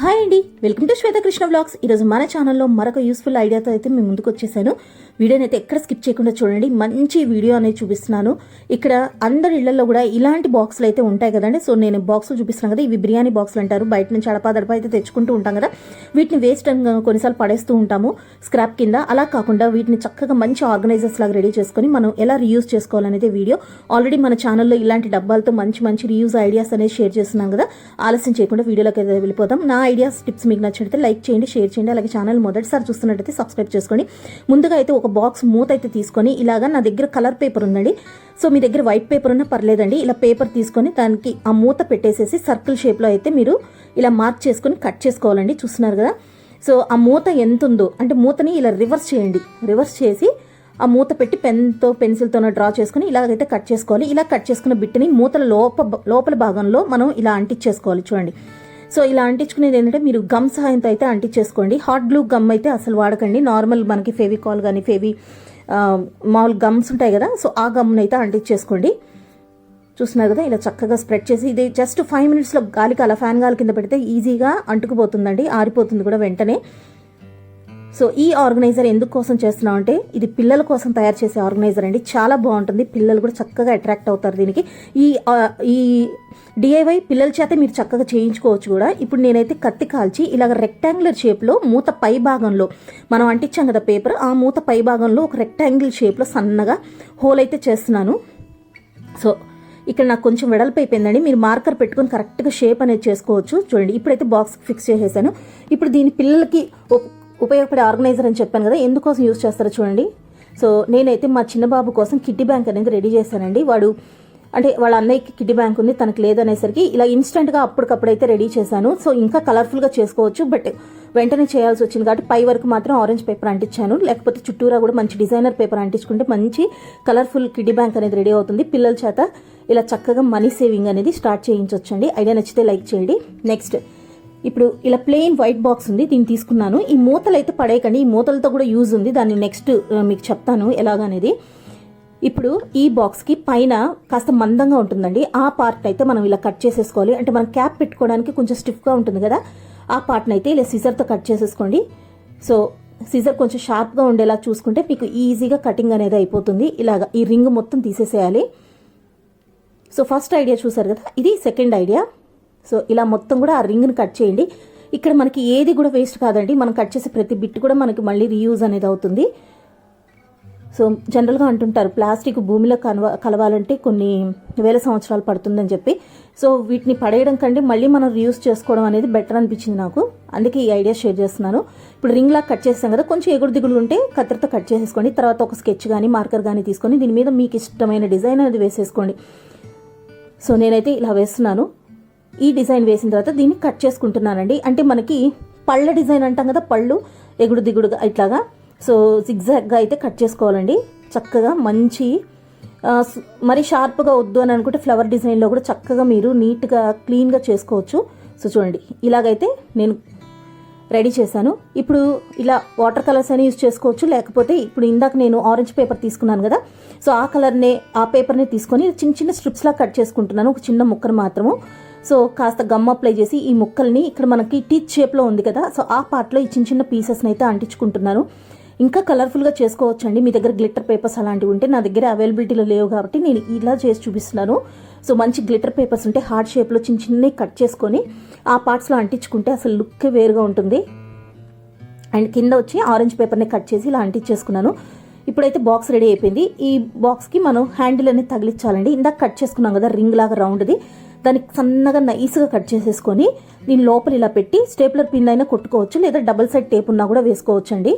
Hi అండి. Welcome to Swetha Krishna blogs. ఈరోజు మన ఛానల్లో మరొక యూస్ఫుల్ ఐడియాతో అయితే మేము ముందుకు వచ్చేసాను. వీడియోని అయితే ఎక్కడ స్కిప్ చేయకుండా చూడండి. మంచి వీడియో అనేది చూపిస్తున్నాను. ఇక్కడ అందరి ఇళ్ళలో కూడా ఇలాంటి బాక్సులు అయితే ఉంటాయి కదండి. సో నేను బాక్సులు చూపిస్తున్నాను కదా. ఇవి బిర్యానీ బాక్సులు అంటారు. బయట నుంచి అడప దడప అయితే తెచ్చుకుంటూ ఉంటాం కదా. వీటిని వేస్ట్ కొన్నిసార్లు పడేస్తూ ఉంటాము. స్క్రాప్ కింద. అలా కాకుండా వీటిని చక్కగా మంచి ఆర్గనైజర్స్ లాగా రెడీ చేసుకొని మనం ఎలా రీయూజ్ చేసుకోవాలనేది వీడియో. ఆల్రెడీ మన ఛానల్లో ఇలాంటి డబ్బాలతో మంచి మంచి రీయూజ్ ఐడియాస్ అనేది షేర్ చేస్తున్నాం కదా. ఆలస్యం చేయకుండా వీడియోలోకి అయితే వెళ్ళిపోతాం నా ఐడియాస్ టిప్స్ మీకు నచ్చితే లైక్ చేయండి షేర్ చేయండి. అలాగే ఛానల్ మొదటిసారి చూస్తున్నట్టయితే సబ్స్క్రైబ్ చేసుకోండి ముందుగా అయితే ఒక బాక్స్ మూత అయితే తీసుకొని ఇలాగా నా దగ్గర కలర్ పేపర్ ఉందండి. సో మీ దగ్గర వైట్ పేపర్ ఉన్నా పర్లేదండి. ఇలా పేపర్ తీసుకొని దానికి ఆ మూత పెట్టేసేసి సర్కిల్ షేప్లో అయితే మీరు ఇలా మార్క్ చేసుకొని కట్ చేసుకోవాలండి. చూస్తున్నారు కదా? సో ఆ మూత ఎంత ఉందో అంటే మూతని ఇలా రివర్స్ చేయండి. రివర్స్ చేసి ఆ మూత పెట్టి పెన్తో పెన్సిల్తోనో డ్రా చేసుకుని ఇలాగైతే కట్ చేసుకోవాలి. ఇలా కట్ చేసుకున్న బిట్ని మూతల లోప లోపల భాగంలో మనం ఇలా అంటించేసుకోవాలి చూడండి. సో ఇలా అంటించుకునేది ఏంటంటే మీరు గమ్ సహాయంతో అయితే అంటించేసుకోండి. హాట్ గ్లూ గమ్ అయితే అసలు వాడకండి. నార్మల్ మనకి ఫెవికాల్ కానీ ఫెవి మామూలు గమ్స్ ఉంటాయి కదా సో ఆ గమ్ని అయితే అంటించేసుకోండి. చూస్తున్నారు కదా ఇలా చక్కగా స్ప్రెడ్ చేసి ఇది జస్ట్ ఫైవ్ మినిట్స్లో గాలికి అలా ఫ్యాన్ గాలి కింద పెడితే ఈజీగా అంటుకుపోతుందండి ఆరిపోతుంది కూడా వెంటనే. సో ఈ ఆర్గనైజర్ ఎందుకు కోసం చేస్తున్నాం అంటే ఇది పిల్లల కోసం తయారు చేసే ఆర్గనైజర్ అండి. చాలా బాగుంటుంది. పిల్లలు కూడా చక్కగా అట్రాక్ట్ అవుతారు దీనికి. ఈ ఈ డిఐవై పిల్లల చేత మీరు చక్కగా చేయించుకోవచ్చు కూడా. ఇప్పుడు నేనైతే కత్తి కాల్చి ఇలాగ రెక్టాంగులర్ షేప్లో మూత పై భాగంలో మనం అంటించాం కదా పేపర్ ఆ మూత పై భాగంలో ఒక రెక్టాంగిల్ షేప్లో సన్నగా హోల్ అయితే చేస్తున్నాను. సో ఇక్కడ నాకు కొంచెం వెడల్పు అయిపోయిందండి. మీరు మార్కర్ పెట్టుకొని కరెక్ట్గా షేప్ అనేది చేసుకోవచ్చు. చూడండి ఇప్పుడైతే బాక్స్ ఫిక్స్ చేసేసాను. ఇప్పుడు దీని పిల్లలకి ఉపయోగపడే ఆర్గనైజర్ అని చెప్పాను కదా ఎందుకోసం యూజ్ చేస్తారో చూడండి. సో నేనైతే మా చిన్న బాబు కోసం కిడ్డీ బ్యాంక్ అనేది రెడీ చేశానండి. వాడు అంటే వాళ్ళ అన్నయ్యకి కిడ్డీ బ్యాంక్ ఉంది తనకు లేదనేసరికి ఇలా ఇన్స్టెంట్గా అప్పటికప్పుడు అయితే రెడీ చేశాను. సో ఇంకా కలర్ఫుల్గా చేసుకోవచ్చు బట్ వెంటనే చేయాల్సి వచ్చింది కాబట్టి పై వరకు మాత్రం ఆరెంజ్ పేపర్ అంటించాను. లేకపోతే చుట్టూరా కూడా మంచి డిజైనర్ పేపర్ అంటించుకుంటే మంచి కలర్ఫుల్ కిడ్డీ బ్యాంక్ అనేది రెడీ అవుతుంది. పిల్లల చేత ఇలా చక్కగా మనీ సేవింగ్ అనేది స్టార్ట్ చేయించవచ్చండి ఐడియా నచ్చితే లైక్ చేయండి. నెక్స్ట్ ఇప్పుడు ఇలా ప్లెయిన్ వైట్ బాక్స్ ఉంది దీన్ని తీసుకున్నాను. ఈ మూతలు అయితే పడేయకండి. ఈ మూతలతో కూడా యూజ్ ఉంది. దాన్ని నెక్స్ట్ మీకు చెప్తాను ఎలాగనేది. ఇప్పుడు ఈ బాక్స్కి పైన కాస్త మందంగా ఉంటుందండి. ఆ పార్ట్ అయితే మనం ఇలా కట్ చేసేసుకోవాలి. అంటే మనం క్యాప్ పెట్టుకోవడానికి కొంచెం స్టిఫ్గా ఉంటుంది కదా. ఆ పార్ట్ని అయితే ఇలా సిజర్తో కట్ చేసేసుకోండి. సో సిజర్ కొంచెం షార్ప్గా ఉండేలా చూసుకుంటే మీకు ఈజీగా కటింగ్ అనేది అయిపోతుంది. ఇలాగ ఈ రింగ్ మొత్తం తీసేసేయాలి. సో ఫస్ట్ ఐడియా చూసారు కదా? ఇది సెకండ్ ఐడియా సో ఇలా మొత్తం కూడా ఆ రింగ్ని కట్ చేయండి. ఇక్కడ మనకి ఏది కూడా వేస్ట్ కాదండి. మనం కట్ చేసే ప్రతి బిట్ కూడా మనకి మళ్ళీ రీయూజ్ అనేది అవుతుంది. సో జనరల్గా అంటుంటారు ప్లాస్టిక్ భూమిలో కలవ కలవాలంటే కొన్ని వేల సంవత్సరాలు పడుతుందని చెప్పి. సో వీటిని పడేయడం కంటే మళ్ళీ మనం రీయూజ్ చేసుకోవడం అనేది బెటర్ అనిపించింది నాకు. అందుకే ఈ ఐడియా షేర్ చేస్తున్నాను. ఇప్పుడు రింగ్ లాగా కట్ చేస్తాం కదా కొంచెం ఎగుడు దిగులు ఉంటే కత్తెరతో కట్ చేసేసుకోండి. తర్వాత ఒక స్కెచ్ కానీ మార్కర్ కానీ తీసుకొని దీని మీద మీకు ఇష్టమైన డిజైన్ అనేది వేసేసుకోండి. సో నేనైతే ఇలా వేస్తున్నాను. ఈ డిజైన్ వేసిన తర్వాత దీన్ని కట్ చేసుకుంటున్నానండి. అంటే మనకి పళ్ళ డిజైన్ అంటాం కదా పళ్ళు ఎగుడు దిగుడుగా ఇట్లాగా. సో జిగ్జాగ్గా అయితే కట్ చేసుకోవాలండి. చక్కగా మంచి మరి షార్ప్గా వద్దు అని అనుకుంటే ఫ్లవర్ డిజైన్లో కూడా చక్కగా మీరు నీట్గా క్లీన్గా చేసుకోవచ్చు. సో చూడండి ఇలాగైతే నేను రెడీ చేశాను. ఇప్పుడు ఇలా వాటర్ కలర్స్ అని యూజ్ చేసుకోవచ్చు. లేకపోతే ఇప్పుడు ఇందాక నేను ఆరెంజ్ పేపర్ తీసుకున్నాను కదా సో ఆ కలర్నే ఆ పేపర్ని తీసుకొని చిన్న చిన్న స్ట్రిప్స్లా కట్ చేసుకుంటున్నాను. ఒక చిన్న ముక్కను మాత్రము. సో కాస్త గమ్ అప్లై చేసి ఈ ముక్కల్ని ఇక్కడ మనకి టీత్ షేప్లో ఉంది కదా సో ఆ పార్ట్లో ఈ చిన్న చిన్న పీసెస్ని అయితే అంటించుకుంటున్నాను. ఇంకా కలర్ఫుల్గా చేసుకోవచ్చండి. మీ దగ్గర గ్లిటర్ పేపర్స్ అలాంటివి ఉంటే నా దగ్గర అవైలబిలిటీలో లేవు కాబట్టి నేను ఇలా చేసి చూపిస్తున్నాను. సో మంచి గ్లిటర్ పేపర్స్ ఉంటే హార్డ్ షేప్లో చిన్న చిన్నవి కట్ చేసుకొని ఆ పార్ట్స్లో అంటించుకుంటే అసలు లుక్ వేరుగా ఉంటుంది. అండ్ కింద వచ్చి ఆరెంజ్ పేపర్ని కట్ చేసి ఇలా అంటించేసుకున్నాను. ఇప్పుడైతే బాక్స్ రెడీ అయిపోయింది. ఈ బాక్స్కి మనం హ్యాండిల్ అనేది తగిలించాలండి. ఇందాక కట్ చేసుకున్నాం కదా రింగ్ లాగా రౌండ్ది దానికి సన్నగా నైస్గా కట్ చేసేసుకొని దీని లోపల ఇలా పెట్టి స్టేప్లర్ పిన్ అయినా కొట్టుకోవచ్చు లేదా డబల్ సైడ్ టేప్ ఉన్నా కూడా వేసుకోవచ్చు అండి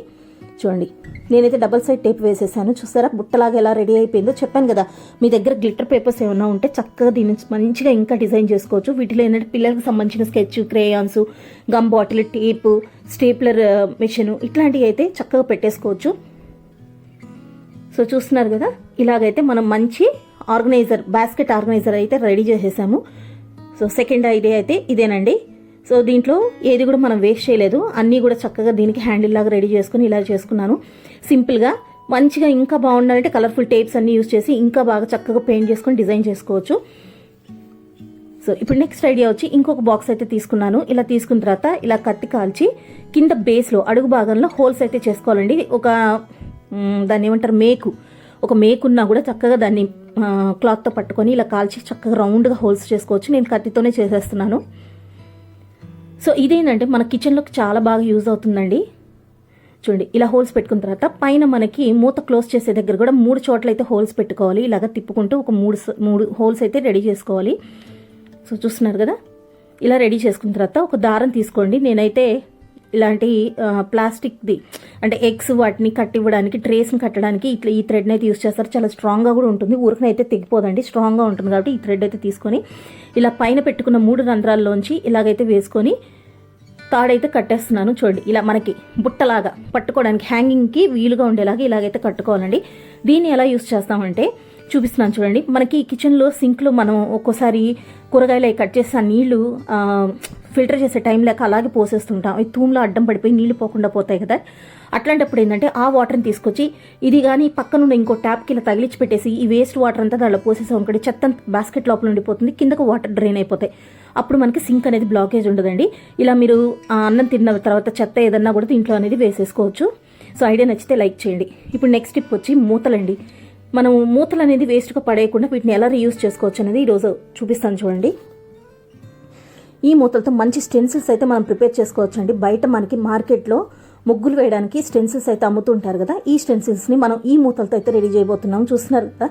చూడండి. నేనైతే డబల్ సైడ్ టేప్ వేసేసాను. చూసారా? బుట్టలాగా ఎలా రెడీ అయిపోయిందో చెప్పాను కదా. మీ దగ్గర గ్లిటర్ పేపర్స్ ఏమైనా ఉంటే చక్కగా దీన్ని మంచిగా ఇంకా డిజైన్ చేసుకోవచ్చు. వీటిలో ఏంటంటే పిల్లలకు సంబంధించిన sketch crayons gum bottle tape stapler machine ఇట్లాంటివి అయితే చక్కగా పెట్టేసుకోవచ్చు. సో చూస్తున్నారు కదా? ఇలాగైతే మనం మంచి ఆర్గనైజర్ బాస్కెట్ ఆర్గనైజర్ అయితే రెడీ చేసేసాము. సో సెకండ్ ఐడియా అయితే ఇదేనండి. సో దీంట్లో ఏది కూడా మనం వేస్ట్ చేయలేదు. అన్నీ కూడా చక్కగా దీనికి హ్యాండిల్ లాగా రెడీ చేసుకుని ఇలా చేసుకున్నాను. సింపుల్గా మంచిగా ఇంకా బాగుండాలంటే కలర్ఫుల్ టేప్స్ అన్నీ యూస్ చేసి ఇంకా బాగా చక్కగా పెయింట్ చేసుకొని డిజైన్ చేసుకోవచ్చు. సో ఇప్పుడు నెక్స్ట్ ఐడియా వచ్చి ఇంకొక బాక్స్ అయితే తీసుకున్నాను. ఇలా తీసుకున్న తర్వాత ఇలా కత్తి కాల్చి కింద బేస్లో అడుగు భాగంలో హోల్స్ అయితే చేసుకోవాలండి. ఒక దాన్ని ఏమంటారు మేకు. ఒక మేకు ఉన్నా కూడా చక్కగా దాన్ని క్లాత్తో పట్టుకొని ఇలా కాల్చి చక్కగా రౌండ్గా హోల్స్ చేసుకోవచ్చు. నేను కత్తితోనే చేసేస్తున్నాను. సో ఇదేంటంటే మన కిచెన్లోకి చాలా బాగా యూజ్ అవుతుందండి. చూడండి ఇలా హోల్స్ పెట్టుకున్న తర్వాత పైన మనకి మూత క్లోజ్ చేసే దగ్గర కూడా మూడు చోట్ల అయితే హోల్స్ పెట్టుకోవాలి. ఇలాగ తిప్పుకుంటూ ఒక మూడు మూడు హోల్స్ అయితే రెడీ చేసుకోవాలి. సో చూస్తున్నారు కదా? ఇలా రెడీ చేసుకున్న తర్వాత ఒక దారం తీసుకోండి. నేనైతే ఇలాంటి ప్లాస్టిక్ది అంటే ఎగ్స్ వాటిని కట్టివ్వడానికి ట్రేస్ని కట్టడానికి ఇట్లా ఈ థ్రెడ్ని అయితే యూస్ చేస్తారు. చాలా స్ట్రాంగ్గా కూడా ఉంటుంది. ఊరికనే అయితే తెగిపోదండి. స్ట్రాంగ్గా ఉంటుంది కాబట్టి ఈ థ్రెడ్ అయితే తీసుకొని ఇలా పైన పెట్టుకున్న మూడు రంధ్రాల్లోంచి ఇలాగైతే వేసుకొని తాడైతే కట్టేస్తున్నాను చూడండి. ఇలా మనకి బుట్టలాగా పట్టుకోవడానికి హ్యాంగింగ్కి వీలుగా ఉండేలాగా ఇలాగైతే కట్టుకోవాలండి. దీన్ని ఎలా యూస్ చేస్తామంటే చూపిస్తున్నాను చూడండి. మనకి కిచెన్లో సింక్లో మనం ఒక్కోసారి కూరగాయలు అవి కట్ చేసిన నీళ్ళు ఫిల్టర్ చేసే టైం లేక అలాగే పోసేస్తుంటాం. ఈ తూమ్లో అడ్డం పడిపోయి నీళ్ళు పోకుండా పోతాయి కదా. అట్లాంటప్పుడు ఏంటంటే ఆ వాటర్ని తీసుకొచ్చి ఇది కానీ పక్కనున్న ఇంకో ట్యాప్కి ఇలా తగిలించి పెట్టేసి ఈ వేస్ట్ వాటర్ అంతా దాంట్లో పోసేసాం అనుకోండి చెత్త బాస్కెట్ లోపల ఉండిపోతుంది కిందకు వాటర్ డ్రైన్ అయిపోతాయి. అప్పుడు మనకి సింక్ అనేది బ్లాకేజ్ ఉండదండి. ఇలా మీరు అన్నం తిన్న తర్వాత చెత్త ఏదన్నా కూడా దీంట్లో అనేది వేసేసుకోవచ్చు. సో ఐడియా నచ్చితే లైక్ చేయండి. ఇప్పుడు నెక్స్ట్ టిప్ వచ్చి మూతలండి. మనం మూతలు అనేది వేస్ట్గా పడేయకుండా వీటిని ఎలా రీయూస్ చేసుకోవచ్చు అనేది ఈరోజు చూపిస్తాను చూడండి. ఈ మూతలతో మంచి స్టెన్సిల్స్ అయితే మనం ప్రిపేర్ చేసుకోవచ్చు అండి. బయట మనకి మార్కెట్లో ముగ్గులు వేయడానికి స్టెన్సిల్స్ అయితే అమ్ముతుంటారు కదా ఈ స్టెన్సిల్స్ని మనం ఈ మూతలతో అయితే రెడీ చేయబోతున్నాం. చూస్తున్నారు కదా?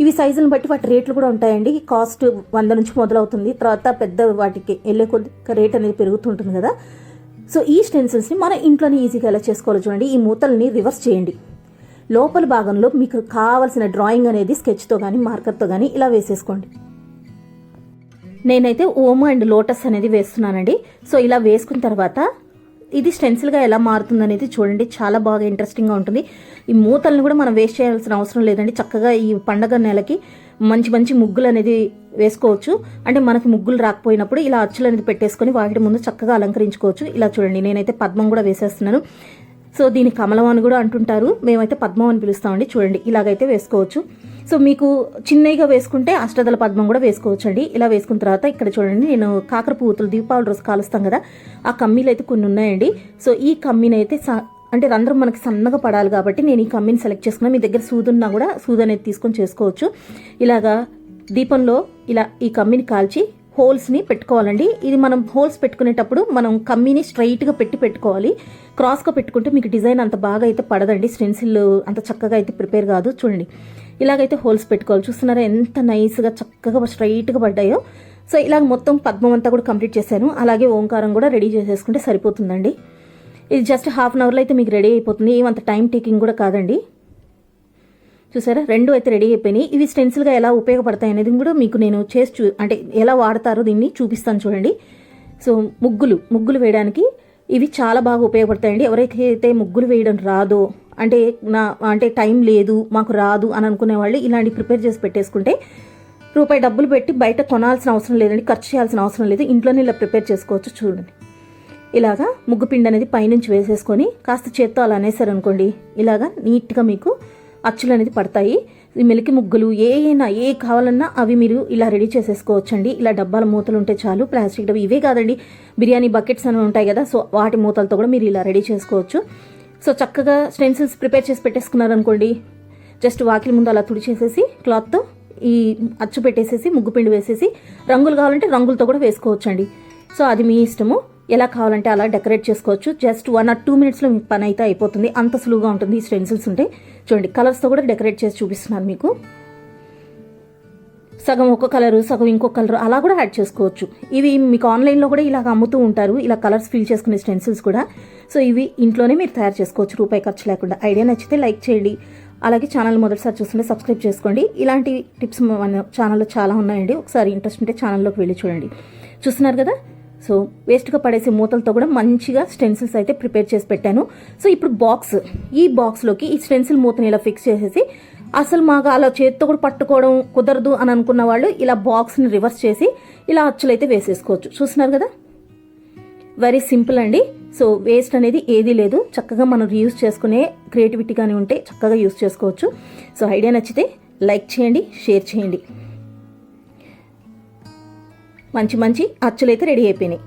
ఇవి సైజుని బట్టి వాటి రేట్లు కూడా ఉంటాయండి. కాస్ట్ వంద నుంచి మొదలవుతుంది. తర్వాత పెద్ద వాటికి వెళ్ళే కొద్ది రేట్ అనేది పెరుగుతుంటుంది కదా. సో ఈ స్టెన్సిల్స్ని మన ఇంట్లోనే ఈజీగా ఎలా చేసుకోవాలో చూడండి. ఈ మూతల్ని రివర్స్ చేయండి. లోపల భాగంలో మీకు కావాల్సిన డ్రాయింగ్ అనేది స్కెచ్తో కానీ మార్కర్తో కానీ ఇలా వేసేసుకోండి. నేనైతే ఓమో అండ్ లోటస్ అనేది వేస్తున్నానండి. సో ఇలా వేసుకున్న తర్వాత ఇది స్టెన్సిల్గా ఎలా మారుతుంది అనేది చూడండి. చాలా బాగా ఇంట్రెస్టింగ్గా ఉంటుంది. ఈ మూతలను కూడా మనం వేస్ట్ చేయాల్సిన అవసరం లేదండి. చక్కగా ఈ పండగ నెలకి మంచి మంచి ముగ్గులు అనేది వేసుకోవచ్చు. అంటే మనకి ముగ్గులు రాకపోయినప్పుడు ఇలా అచ్చులు అనేది పెట్టేసుకొని వాటి ముందు చక్కగా అలంకరించుకోవచ్చు. ఇలా చూడండి నేనైతే పద్మం కూడా వేసేస్తున్నాను. సో దీని కమలం అని కూడా అంటుంటారు. మేమైతే పద్మం అని పిలుస్తామండి. చూడండి ఇలాగైతే వేసుకోవచ్చు. సో మీకు చిన్నగా వేసుకుంటే అష్టదల పద్మం కూడా వేసుకోవచ్చు అండి ఇలా వేసుకున్న తర్వాత ఇక్కడ చూడండి నేను కాకర పువ్వుతులు దీపావళి రోజు కాలుస్తాం కదా ఆ కమ్మీలు అయితే కొన్ని ఉన్నాయండి. సో ఈ కమ్మీని అయితే స- అంటే రంధ్రం మనకి సన్నగా పడాలి కాబట్టి నేను ఈ కమ్మీని సెలెక్ట్ చేసుకున్నాను మీ దగ్గర సూదున్నా కూడా సూదు అనేది తీసుకొని చేసుకోవచ్చు. ఇలాగా దీపంలో ఇలా ఈ కమ్మిని కాల్చి హోల్స్ని పెట్టుకోవాలండి. ఇది మనం హోల్స్ పెట్టుకునేటప్పుడు మనం కమ్మీని స్ట్రైట్గా పెట్టి పెట్టుకోవాలి. క్రాస్గా పెట్టుకుంటే మీకు డిజైన్ అంత బాగా అయితే పడదండి. స్టెన్సిల్ అంత చక్కగా అయితే ప్రిపేర్ కాదు. చూడండి. ఇలాగైతే హోల్స్ పెట్టుకోవాలి. చూస్తున్నారా ఎంత నైస్గా చక్కగా స్ట్రైట్గా పడ్డాయో. సో ఇలాగ మొత్తం పద్మం అంతా కూడా కంప్లీట్ చేశాను. అలాగే ఓంకారం కూడా రెడీ చేసేసుకుంటే సరిపోతుందండి. ఇది జస్ట్ హాఫ్ అన్ అవర్లో అయితే మీకు రెడీ అయిపోతుంది. ఏమంత టైం టేకింగ్ కూడా కాదండి. చూసారా? రెండు అయితే రెడీ అయిపోయినాయి. ఇవి స్టెన్సిల్గా ఎలా ఉపయోగపడతాయి అనేది కూడా మీకు నేను చేసి చూ అంటే ఎలా వాడతారో దీన్ని చూపిస్తాను చూడండి. సో ముగ్గులు ముగ్గులు వేయడానికి ఇవి చాలా బాగా ఉపయోగపడతాయండి. ఎవరైతే ముగ్గులు వేయడం రాదో అంటే నా అంటే టైం లేదు మాకు రాదు అని అనుకునే వాళ్ళు ఇలాంటి ప్రిపేర్ చేసి పెట్టేసుకుంటే రూపాయి డబ్బులు పెట్టి బయట కొనాల్సిన అవసరం లేదండి ఖర్చు చేయాల్సిన అవసరం లేదు. ఇంట్లోనే ఇలా ప్రిపేర్ చేసుకోవచ్చు చూడండి. ఇలాగా ముగ్గు పిండి అనేది పైనుంచి వేసేసుకొని కాస్త చేత్తో అలా అనేసారనుకోండి ఇలాగా నీట్గా మీకు అచ్చులు అనేది పడతాయి. ఈ మెలికి ముగ్గులు ఏ అయినా ఏ కావాలన్నా అవి మీరు ఇలా రెడీ చేసేసుకోవచ్చండి. ఇలా డబ్బాల మూతలు ఉంటే చాలు ప్లాస్టిక్ డబ్బా ఇవే కాదండి. బిర్యానీ బకెట్స్ అని ఉంటాయి కదా సో వాటి మూతలతో కూడా మీరు ఇలా రెడీ చేసుకోవచ్చు. సో చక్కగా స్టెన్సిల్స్ ప్రిపేర్ చేసి పెట్టేసుకున్నారనుకోండి జస్ట్ వాకిలి ముందు అలా తుడిచేసేసి క్లాత్తో ఈ అచ్చు పెట్టేసేసి ముగ్గు పిండి వేసేసి రంగులు కావాలంటే రంగులతో కూడా వేసుకోవచ్చండి. సో అది మీ ఇష్టము. ఎలా కావాలంటే అలా డెకరేట్ చేసుకోవచ్చు. జస్ట్ వన్ ఆర్ టూ మినిట్స్లో పని అయితే అయిపోతుంది. అంత సులువుగా ఉంటుంది. ఈ స్టెన్సిల్స్ ఉంటే చూడండి కలర్స్తో కూడా డెకరేట్ చేసి చూపిస్తున్నాను మీకు. సగం ఒక కలరు సగం ఇంకో కలర్ అలా కూడా యాడ్ చేసుకోవచ్చు. ఇవి మీకు ఆన్లైన్లో కూడా ఇలాగ అమ్ముతూ ఉంటారు. ఇలా కలర్స్ ఫిల్ చేసుకునే స్టెన్సిల్స్ కూడా. సో ఇవి ఇంట్లోనే మీరు తయారు చేసుకోవచ్చు. రూపాయి ఖర్చు లేకుండా. ఐడియా నచ్చితే లైక్ చేయండి. అలాగే ఛానల్ మొదటిసారి చూస్తుంటే సబ్స్క్రైబ్ చేసుకోండి. ఇలాంటి టిప్స్ మన ఛానల్లో చాలా ఉన్నాయండి. ఒకసారి ఇంట్రెస్ట్ ఉంటే ఛానల్లోకి వెళ్ళి చూడండి. చూస్తున్నారు కదా? సో వేస్ట్గా పడేసే మూతలతో కూడా మంచిగా స్టెన్సిల్స్ అయితే ప్రిపేర్ చేసి పెట్టాను. సో ఇప్పుడు బాక్స్ ఈ బాక్స్లోకి ఈ స్టెన్సిల్ మూతని ఇలా ఫిక్స్ చేసేసి అసలు మాకు అలా చేతితో కూడా పట్టుకోవడం కుదరదు అని అనుకున్న వాళ్ళు ఇలా బాక్స్ని రివర్స్ చేసి ఇలా అచ్చులైతే వేసేసుకోవచ్చు. చూస్తున్నారు కదా? వెరీ సింపుల్ అండి. సో వేస్ట్ అనేది ఏదీ లేదు. చక్కగా మనం రీయూస్ చేసుకునే క్రియేటివిటీ కానీ ఉంటే చక్కగా యూస్ చేసుకోవచ్చు. సో ఐడియా నచ్చితే లైక్ చేయండి షేర్ చేయండి. మంచి మంచి అచ్చులైతే రెడీ అయిపోయినాయి.